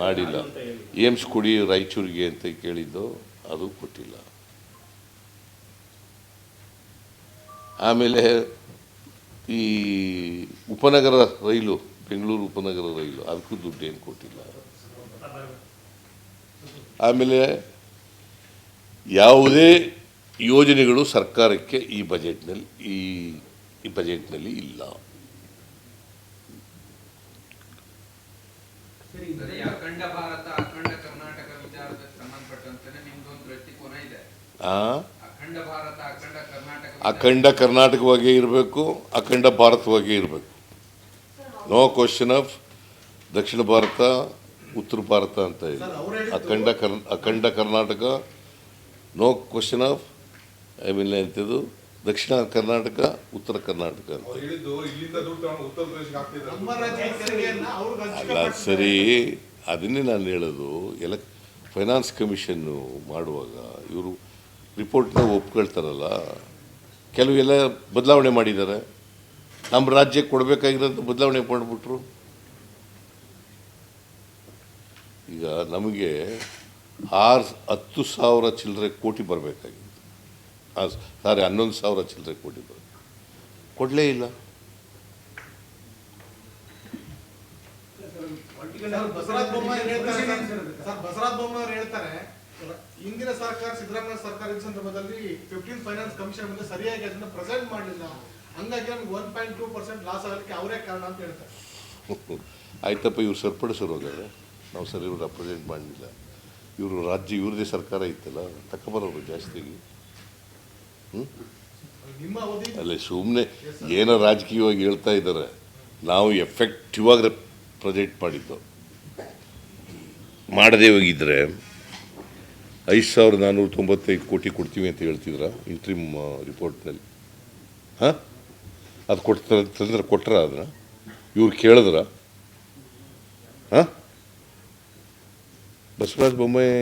ಮಾಡಿಲ್ಲ. ಏಮ್ಸ್ ಕೊಡಿ ರಾಯಚೂರಿಗೆ ಅಂತ ಕೇಳಿದ್ದು, ಅದು ಕೊಟ್ಟಿಲ್ಲ. ಆಮೇಲೆ ಈ ಉಪನಗರ ರೈಲು, ಬೆಂಗಳೂರು ಉಪನಗರ ರೈಲು, ಅದಕ್ಕೂ ದುಡ್ಡೇನು ಕೊಟ್ಟಿಲ್ಲ. ಆಮೇಲೆ ಯಾವುದೇ ಯೋಜನೆಗಳು ಸರ್ಕಾರಕ್ಕೆ ಈ ಬಜೆಟ್ನಲ್ಲಿ ಈ ಬಜೆಟ್ನಲ್ಲಿ ಇಲ್ಲ. ಅಖಂಡ ಭಾರತ ಅಖಂಡ ಕರ್ನಾಟಕ ವಿಚಾರಕ್ಕೆ ಸಂಬಂಧಪಟ್ಟಂತೆ ನಿಮ್ದೊಂದು ದೃಷ್ಟಿಕೋನ ಇದೆ. ಆ? ಅಖಂಡ ಭಾರತ ಅಖಂಡ ಕರ್ನಾಟಕ ಅಖಂಡ ಕರ್ನಾಟಕವಾಗೇ ಇರಬೇಕು ಅಖಂಡ ಭಾರತವಾಗಿ ಇರಬೇಕು. ನೋ ಕ್ವಶನ್ ಆಫ್ ದಕ್ಷಿಣ ಭಾರತ ಉತ್ತರ ಭಾರತ ಅಂತ ಇದೆ ಅಖಂಡ ಕರ್ ಅಖಂಡ Karnataka no question of I mean ಎಂಥದ್ದು? ದಕ್ಷಿಣ ಕರ್ನಾಟಕ ಉತ್ತರ ಕರ್ನಾಟಕ ಅಲ್ಲ ಸರಿ ಅದನ್ನೇ ನಾನು ಹೇಳೋದು ಎಲ್ಲ ಫೈನಾನ್ಸ್ ಕಮಿಷನ್ನು ಮಾಡುವಾಗ ಇವರು ರಿಪೋರ್ಟ್ನ ಒಪ್ಕೊಳ್ತಾರಲ್ಲ ಕೆಲವು ಎಲ್ಲ ಬದಲಾವಣೆ ಮಾಡಿದ್ದಾರೆ. ನಮ್ಮ ರಾಜ್ಯಕ್ಕೆ ಕೊಡಬೇಕಾಗಿರೋದು ಬದಲಾವಣೆ ಮಾಡಿಬಿಟ್ರು. ಈಗ ನಮಗೆ ಆರು ಹತ್ತು ಸಾವಿರ ಚಿಲ್ಲರೆ ಕೋಟಿ ಬರಬೇಕಾಗಿತ್ತು ಸಾರಿ ಹನ್ನೊಂದು ಸಾವಿರ ಚಿಲ್ಲರೆ ಕೋಟಿ ಬರ ಕೊಡಲೇ ಇಲ್ಲ. ಸರ್, ಬಸವರಾಜ ಬೊಮ್ಮಾಯಿ ಹೇಳ್ತಾರೆ ಹಿಂದಿನ ಸರ್ಕಾರ ಸಿದ್ದರಾಮಯ್ಯ ಸರ್ಕಾರ ಇದ್ದ ಸಂದರ್ಭದಲ್ಲಿ ಫಿಫ್ಟೀನ್ ಫೈನಾನ್ಸ್ ಕಮಿಷನ್ ಮುಂದೆ ಸರಿಯಾಗಿ ಅದನ್ನ ಪ್ರೆಸೆಂಟ್ ಮಾಡಲಿಲ್ಲ. ಹಂಗಾಗಿ ನಮ್ಗೆ one point two percent loss ಆಗಲಿಕ್ಕೆ ಅವರೇ ಕಾರಣ ಅಂತ ಹೇಳ್ತಾರೆ. ಆಯ್ತಪ್ಪ ಇವ್ರು ಸರಿಪಡಿಸೋರು ನಾವು ಸರಿ ಇವ್ರು ರೆಪ್ರೆಸೆಂಟ್ ಮಾಡಲಿಲ್ಲ. ಇವರು ರಾಜ್ಯ ಇವ್ರದೇ ಸರ್ಕಾರ ಇತ್ತಲ್ಲ ತಗೊಬರೋರು ಜಾಸ್ತಿಗೆ ನಿಮ್ಮ ಅವಧಿ ಅಲ್ಲೇ ಸುಮ್ಮನೆ ಏನೋ ರಾಜಕೀಯವಾಗಿ ಹೇಳ್ತಾ ಇದ್ದಾರೆ. ನಾವು ಎಫೆಕ್ಟಿವ್ ಆಗಿ ಪ್ರೊಜೆಕ್ಟ್ ಮಾಡಿದ್ದು. ಮಾಡದೇ ಹೋಗಿದ್ರೆ ಐದು ಸಾವಿರದ ನಾನ್ನೂರ ತೊಂಬತ್ತೈದು ಕೋಟಿ ಕೊಡ್ತೀವಿ ಅಂತ ಹೇಳ್ತಿದ್ರ ಇಂಟ್ರಿಮ್ ರಿಪೋರ್ಟ್ನಲ್ಲಿ ಹಾಂ? ಅದು ಕೊಡ್ತಾರೆ ತಂದ್ರೆ ಕೊಟ್ರ ಅದನ್ನ ಇವ್ರು ಕೇಳಿದ್ರ? ಹಾಂ? ಬಸವರಾಜ ಬೊಮ್ಮಾಯಿ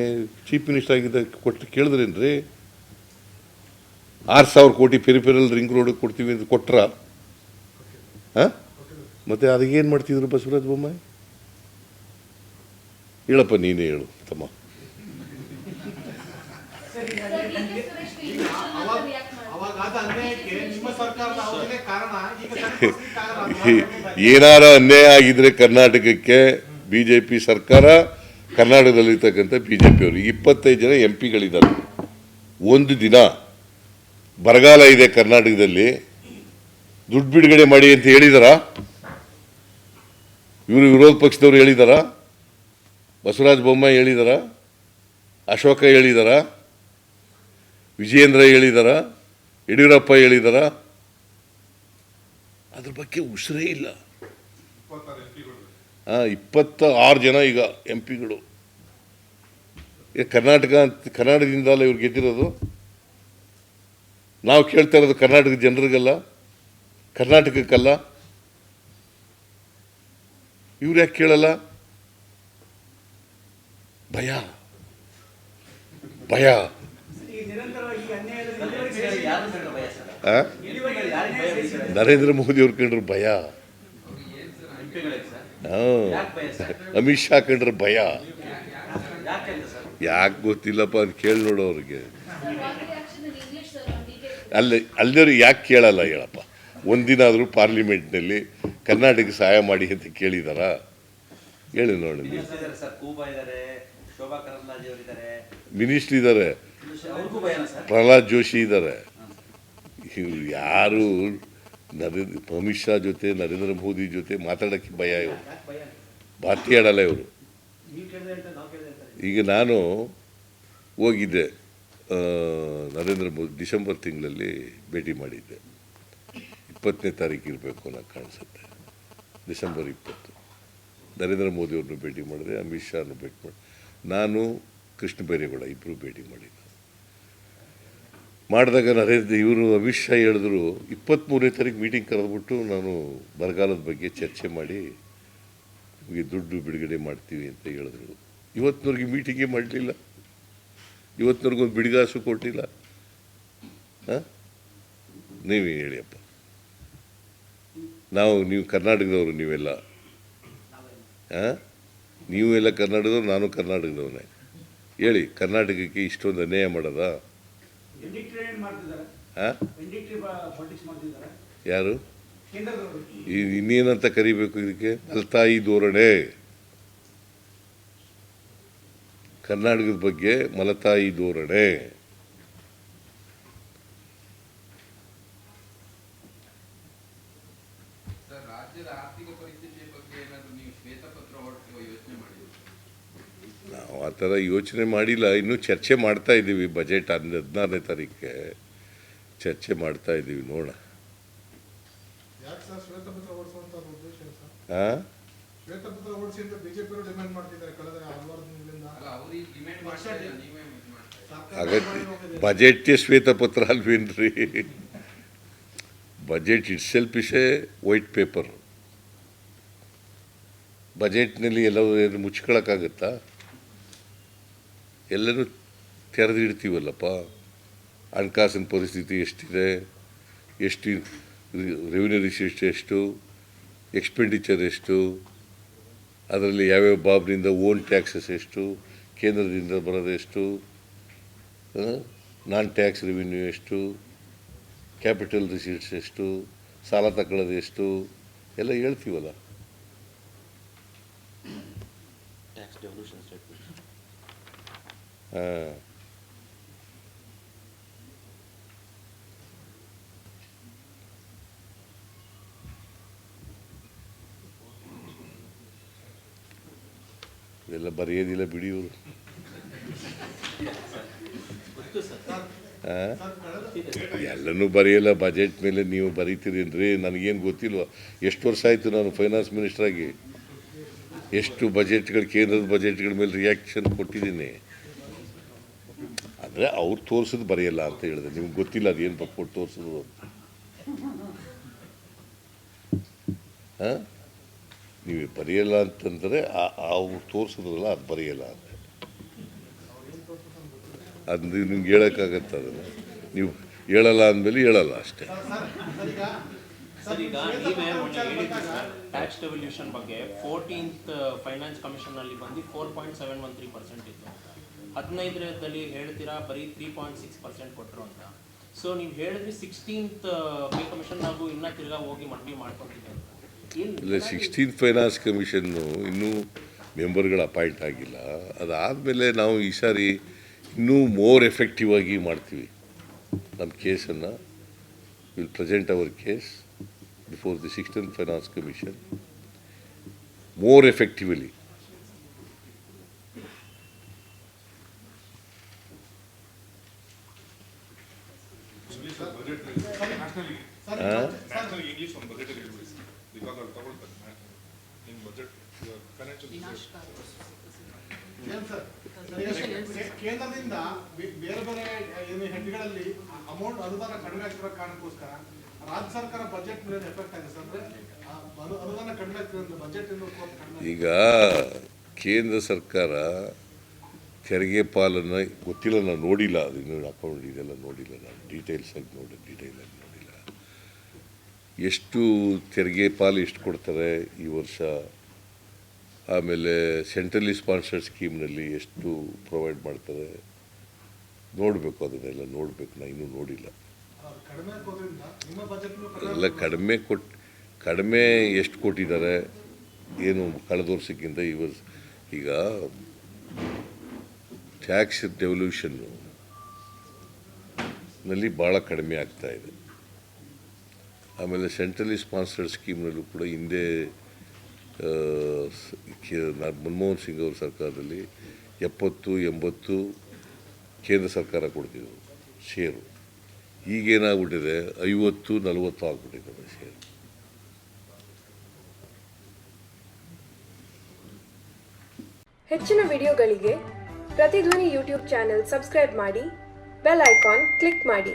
ಚೀಫ್ ಮಿನಿಸ್ಟರ್ ಆಗಿದ್ದ ಕೊಟ್ಟು ಕೇಳಿದ್ರೇನ್ರಿ? ಆರು ಸಾವಿರ ಕೋಟಿ ಪೆರಿಪೆರಲ್ ರಿಂಗ್ ರೋಡ್ ಕೊಡ್ತೀವಿ ಅಂತ ಕೊಟ್ರ? ಹಾಂ? ಮತ್ತೆ ಅದಕ್ಕೇನು ಮಾಡ್ತಿದ್ರು ಬಸವರಾಜ ಬೊಮ್ಮಾಯಿ? ಹೇಳಪ್ಪ ನೀನೇ ಹೇಳು ತಮ್ಮ. ಏನಾರ ಅನ್ಯಾಯ ಆಗಿದ್ರೆ ಕರ್ನಾಟಕಕ್ಕೆ ಬಿ ಜೆ ಪಿ ಸರ್ಕಾರ ಕರ್ನಾಟಕದಲ್ಲಿರ್ತಕ್ಕಂಥ ಬಿ ಜೆ ಪಿಯವರು ಇಪ್ಪತ್ತೈದು ಜನ ಎಂ ಪಿಗಳಿದ್ದಾರೆ. ಒಂದು ದಿನ ಬರಗಾಲ ಇದೆ ಕರ್ನಾಟಕದಲ್ಲಿ, ದುಡ್ಡು ಬಿಡುಗಡೆ ಮಾಡಿ ಅಂತ ಹೇಳಿದಾರ? ಇವರು ವಿರೋಧ ಪಕ್ಷದವ್ರು ಹೇಳಿದಾರ? ಬಸವರಾಜ ಬೊಮ್ಮಾಯಿ ಹೇಳಿದಾರ? ಅಶೋಕ ಹೇಳಿದಾರ? ವಿಜಯೇಂದ್ರ ಹೇಳಿದಾರ? ಯಡಿಯೂರಪ್ಪ ಹೇಳಿದಾರ? ಅದ್ರ ಬಗ್ಗೆ ಉಸಿರೇ ಇಲ್ಲ. ಹಾಂ, ಇಪ್ಪತ್ತ ಆರು ಜನ ಈಗ ಎಂ ಪಿಗಳು. ಕರ್ನಾಟಕ ಕರ್ನಾಟಕದಿಂದಲೇ ಕರ್ನಾಟಕದಿಂದ ಇವ್ರು ಗೆದ್ದಿರೋದು? ನಾವು ಕೇಳ್ತಾ ಇರೋದು ಕರ್ನಾಟಕದ ಜನರಿಗಲ್ಲ, ಕರ್ನಾಟಕಕ್ಕಲ್ಲ. ಇವ್ರು ಯಾಕೆ ಕೇಳಲ್ಲ? ಭಯ. ಭಯ? ನರೇಂದ್ರ ಮೋದಿ ಅವ್ರು ಕಂಡ್ರ ಭಯ. ಅಮಿತ್ ಶಾ ಕಂಡ್ರೆ ಭಯ. ಯಾಕೆ ಗೊತ್ತಿಲ್ಲಪ್ಪ ಅಂತ ಕೇಳಿ ನೋಡು ಅವ್ರಿಗೆ. ಅಲ್ಲಿ ಅಲ್ಲದವ್ರು ಯಾಕೆ ಕೇಳಲ್ಲ ಹೇಳಪ್ಪ? ಒಂದಿನ ಆದರೂ ಪಾರ್ಲಿಮೆಂಟ್ನಲ್ಲಿ ಕರ್ನಾಟಕ ಸಹಾಯ ಮಾಡಿ ಅಂತ ಕೇಳಿದಾರ? ಹೇಳಿ ನೋಡಿ ಮಿನಿಸ್ಟ್ರ್ ಇದ್ದಾರೆ ಪ್ರಹ್ಲಾದ್ ಜೋಶಿ ಇದ್ದಾರೆ ಇವ್ರು ಯಾರು ನರೇಂದ್ರ ಅಮಿತ್ ಶಾ ಜೊತೆ ನರೇಂದ್ರ ಮೋದಿ ಜೊತೆ ಮಾತಾಡೋಕ್ಕೆ ಭಯ ಇವರು. ಮಾತಾಡಲ್ಲ ಇವರು. ಈಗ ನಾನು ಹೋಗಿದ್ದೆ. ನರೇಂದ್ರ ಮೋದಿ ಡಿಸೆಂಬರ್ ತಿಂಗಳಲ್ಲಿ ಭೇಟಿ ಮಾಡಿದ್ದೆ. ಇಪ್ಪತ್ತನೇ ತಾರೀಕು ಇರಬೇಕು ಅನ್ನೋ ಕಾಣಿಸುತ್ತೆ. ಡಿಸೆಂಬರ್ ಇಪ್ಪತ್ತು. ನರೇಂದ್ರ ಮೋದಿಯವ್ರನ್ನ ಭೇಟಿ ಮಾಡಿದೆ ಅಮಿತ್ ಶಾನು ಭೇಟಿ ಮಾಡಿ, ನಾನು ಕೃಷ್ಣ ಬೈರೇಗೌಡ ಇಬ್ಬರು ಭೇಟಿ ಮಾಡಿದ್ದು. ಮಾಡಿದಾಗ ನರೇಂದ್ರ, ಇವರು ಅಮಿತ್ ಶಾ ಹೇಳಿದ್ರು ಇಪ್ಪತ್ತ್ಮೂರನೇ ತಾರೀಕು ಮೀಟಿಂಗ್ ಕರೆದ್ಬಿಟ್ಟು ನಾನು ಬರಗಾಲದ ಬಗ್ಗೆ ಚರ್ಚೆ ಮಾಡಿ, ನಿಮಗೆ ದುಡ್ಡು ಬಿಡುಗಡೆ ಮಾಡ್ತೀವಿ ಅಂತ ಹೇಳಿದ್ರು. ಇವತ್ತಿನವ್ರಿಗೆ ಮೀಟಿಂಗೇ ಮಾಡಲಿಲ್ಲ. ಇವತ್ತಿನವ್ರಿಗೆ ಒಂದು ಬಿಡಿಗಾಸು ಕೊಟ್ಟಿಲ್ಲ. ಹಾಂ? ನೀವೇ ಹೇಳಿಯಪ್ಪ ನಾವು ನೀವು ಕರ್ನಾಟಕದವರು ನೀವೆಲ್ಲ. ಹಾಂ? ನೀವು ಎಲ್ಲ ಕರ್ನಾಟಕದವ್ರು ನಾನು ಕರ್ನಾಟಕದವನೇ. ಹೇಳಿ ಕರ್ನಾಟಕಕ್ಕೆ ಇಷ್ಟೊಂದು ಅನ್ಯಾಯ ಮಾಡೋದಾ? ಹಾಂ? ಯಾರು? ಇನ್ನೇನಂತ ಕರಿಬೇಕು ಇದಕ್ಕೆ? ಅಲ್ತಾಯಿ ಧೋರಣೆ. ಕರ್ನಾಟಕದ ಬಗ್ಗೆ ಮಲತಾಯಿ ಧೋರಣೆ. ಸರ್ ರಾಜ್ಯದ ಆರ್ಥಿಕ ಪರಿಸ್ಥಿತಿಯ ಬಗ್ಗೆ ಏನಾದ್ರು ನೀವು ಆ ಥರ ಯೋಚನೆ ಮಾಡಿಲ್ಲ. ಇನ್ನೂ ಚರ್ಚೆ ಮಾಡ್ತಾ ಇದ್ದೀವಿ ಬಜೆಟ್ ಹನ್ನ ಹದಿನಾರನೇ ತಾರೀಕಿಗೆ ಚರ್ಚೆ ಮಾಡ್ತಾ ಇದ್ದೀವಿ ನೋಡೋಣ. ಹಾಂ ಸರ್ ಶ್ವೇತಪತ್ರ ಓಡಿಸಿ ಅಂತ ಬಿಜೆಪಿ ಡಿಮ್ಯಾಂಡ್ ಮಾಡ್ತಿದ್ದಾರೆ ಕಳೆದ ಹಲವಾರು ದಿನಗಳಿಂದ. ಅಗತ್ಯ. ಬಜೆಟ್ಗೆ ಶ್ವೇತಪತ್ರ ಅಲ್ವೇನ್ರಿ? Budget itself is a white paper ಬಜೆಟ್ನಲ್ಲಿ ಎಲ್ಲವೂ ಏನು ಮುಚ್ಕೊಳಕ್ಕಾಗತ್ತಾ? ಎಲ್ಲರೂ ತೆರೆದಿಡ್ತೀವಲ್ಲಪ್ಪ ಹಣಕಾಸಿನ ಪರಿಸ್ಥಿತಿ ಎಷ್ಟಿದೆ? ಎಷ್ಟು ರೆವಿನ್ಯೂ ರಿಸೀಟ್ ಎಷ್ಟು? ಎಕ್ಸ್ಪೆಂಡಿಚರ್ ಎಷ್ಟು? ಅದರಲ್ಲಿ ಯಾವ್ಯಾವ ಬಾಬ್ನಿಂದ ಓನ್ ಟ್ಯಾಕ್ಸಸ್ ಎಷ್ಟು ಕೇಂದ್ರದಿಂದ ಬರೋದು ಎಷ್ಟು ನಾನ್ ಟ್ಯಾಕ್ಸ್ ರೆವಿನ್ಯೂ ಎಷ್ಟು ಕ್ಯಾಪಿಟಲ್ ರಿಸೀಟ್ಸ್ ಎಷ್ಟು ಸಾಲ ತಗೊಳ್ಳೋದು ಎಷ್ಟು ಎಲ್ಲ ಹೇಳ್ತೀವಲ್ಲ. ಹಾಂ ಇದೆಲ್ಲ ಬರೆಯೋದಿಲ್ಲ ಬಿಡಿ ಇವರು ಎಲ್ಲನೂ ಬರೆಯಲ್ಲ ಬಜೆಟ್ ಮೇಲೆ ನೀವು ಬರೀತೀರೇನ್ರಿ ನನಗೇನು ಗೊತ್ತಿಲ್ವ? ಎಷ್ಟು ವರ್ಷ ಆಯಿತು ನಾನು ಫೈನಾನ್ಸ್ ಮಿನಿಸ್ಟ್ರಾಗಿ ಎಷ್ಟು ಬಜೆಟ್ಗಳು ಕೇಂದ್ರದ ಬಜೆಟ್ಗಳ ಮೇಲೆ ರಿಯಾಕ್ಷನ್ ಕೊಟ್ಟಿದ್ದೀನಿ. ಅಂದರೆ ಅವ್ರು ತೋರಿಸೋದು ಬರೆಯಲ್ಲ ಅಂತ ಹೇಳಿದೆ. ನಿಮ್ಗೆ ಗೊತ್ತಿಲ್ಲ ಅದೇನು ಕೊಟ್ಟು ತೋರಿಸೋದು ಅಂತ. ಹಾಂ ನೀವು ಬರೆಯಲ್ಲ ಅಂತಂದರೆ ಅವ್ರು ತೋರಿಸಿದ್ರಲ್ಲ ಅದು ಬರೆಯಲ್ಲ ಅಂತ. ಅದು ನಿಮ್ಗೆ ಹೇಳೋಕ್ಕಾಗತ್ತ ಅದನ್ನು? ನೀವು ಹೇಳಲ್ಲ ಅಂದಮೇಲೆ ಹೇಳಲ್ಲ ಅಷ್ಟೇ. ಟ್ಯಾಕ್ಸ್ ಬಗ್ಗೆ ಫೈನಾನ್ಸ್ ಕಮಿಷನ್ನಲ್ಲಿ ಬಂದು four point seven one three percent ಇತ್ತು. ಹದಿನೈದರಲ್ಲಿ ಹೇಳ್ತೀರಾ? ಬರೀ ತ್ರೀ ಪಾಯಿಂಟ್ ಸಿಕ್ಸ್ ಪರ್ಸೆಂಟ್ ಕೊಟ್ಟರು ಅಂತ. ಸೊ ನೀವು ಹೇಳಿದ್ರಿ ಸಿಕ್ಸ್ಟೀನ್ತ್ ಪೇ ಕಮಿಷನ್ ನಾವು ಇನ್ನೂ ತಿರ್ಗಾ ಹೋಗಿ ಮನವಿ ಮಾಡ್ಕೊಂಡಿದ್ದೆ ಅಂತ. ಇಲ್ಲ ಸಿಕ್ಸ್ಟೀನ್ ಫೈನಾನ್ಸ್ ಕಮಿಷನ್ನು ಇನ್ನೂ ಮೆಂಬರ್ಗಳು ಅಪಾಯಿಂಟ್ ಆಗಿಲ್ಲ ಅದಾದಮೇಲೆ ನಾವು ಈ ಸಾರಿ ಇನ್ನೂ ಮೋರ್ ಎಫೆಕ್ಟಿವ್ ಆಗಿ ಮಾಡ್ತೀವಿ ನಮ್ಮ ಕೇಸನ್ನು will present our case before the sixteen finance commission more effectively English ಅವ್ರು ತಗೊಳ್ತಾರೆ. ನಿಮ್ಮ ಬಜೆಟ್ ಕೇಂದ್ರದಿಂದ ಬೇರೆ ಬೇರೆ ಏನು ಹೆಡ್ಗಳಲ್ಲಿ ಅಮೌಂಟ್ ಅನುದಾನ ಕಡಿಮೆ ಆಗ್ತಿರೋ ಕಾರಣಕ್ಕೋಸ್ಕರ ರಾಜ್ಯ ಸರ್ಕಾರ ಬಜೆಟ್ ಮೇಲೆ ಎಫೆಕ್ಟ್ ಆಗಿದೆ ಸರ್. ಅಂದ್ರೆ ಆ ಅನುದಾನ ಕಡಿಮೆ ಆಗ್ತಿರೋದ್ರಿಂದ ಬಜೆಟ್ ಇಂದ ಕಡಿಮೆ ಈಗ ಕೇಂದ್ರ ಸರ್ಕಾರ ತೆರಿಗೆ ಪಾಲನ್ನು ಗೊತ್ತಿಲ್ಲ ನಾನು ನೋಡಿಲ್ಲ ಅದು ಇನ್ನೂ ಅಕೌಂಟ್ ಇದೆಲ್ಲ ನೋಡಿಲ್ಲ ನಾನು ಡೀಟೇಲ್ಸ್ ಆಗಿ ನೋಡಿ ಡೀಟೇಲ್ ಆಗಿ ನೋಡಿಲ್ಲ ಎಷ್ಟು ತೆರಿಗೆ ಪಾಲು ಎಷ್ಟು ಕೊಡ್ತಾರೆ ಈ ವರ್ಷ? ಆಮೇಲೆ ಸೆಂಟ್ರಲಿ ಸ್ಪಾನ್ಸರ್ಡ್ ಸ್ಕೀಮ್ನಲ್ಲಿ ಎಷ್ಟು ಪ್ರೊವೈಡ್ ಮಾಡ್ತಾರೆ? ನೋಡಬೇಕು ಅದನ್ನೆಲ್ಲ, ನೋಡಬೇಕು ನಾನು ಇನ್ನೂ ನೋಡಿಲ್ಲ. ಎಲ್ಲ ಕಡಿಮೆ ಕೊಟ್ಟು ಕಡಿಮೆ ಎಷ್ಟು ಕೊಟ್ಟಿದ್ದಾರೆ? ಏನು ಕಳೆದ ವರ್ಷಕ್ಕಿಂತ ಈ ವರ್ಷ, ಈಗ ಟ್ಯಾಕ್ಸ್ ಡೆವಲ್ಯೂಷನ್ನು ನಲ್ಲಿ ಭಾಳ ಕಡಿಮೆ ಆಗ್ತಾ ಇದೆ. ಆಮೇಲೆ ಸೆಂಟ್ರಲಿ ಸ್ಪಾನ್ಸರ್ಡ್ ಸ್ಕೀಮ್ನಲ್ಲೂ ಕೂಡ ಹಿಂದೆ ಮನಮೋಹನ್ ಸಿಂಗ್ ಅವ್ರ ಸರ್ಕಾರದಲ್ಲಿ ಎಪ್ಪತ್ತು, ಎಂಬತ್ತು ಕೇಂದ್ರ ಸರ್ಕಾರ ಕೊಡ್ತಿದ್ರು ಷೇರು ಈಗೇನಾಗ್ಬಿಟ್ಟಿದೆ ಐವತ್ತು, ನಲವತ್ತು ಆಗ್ಬಿಟ್ಟಿದೆ ಷೇರು ಹೆಚ್ಚಿನ ವಿಡಿಯೋಗಳಿಗೆ ಪ್ರತಿಧ್ವನಿ ಯೂಟ್ಯೂಬ್ ಚಾನೆಲ್ ಸಬ್ಸ್ಕ್ರೈಬ್ ಮಾಡಿ, ಬೆಲ್ ಐಕಾನ್ ಕ್ಲಿಕ್ ಮಾಡಿ.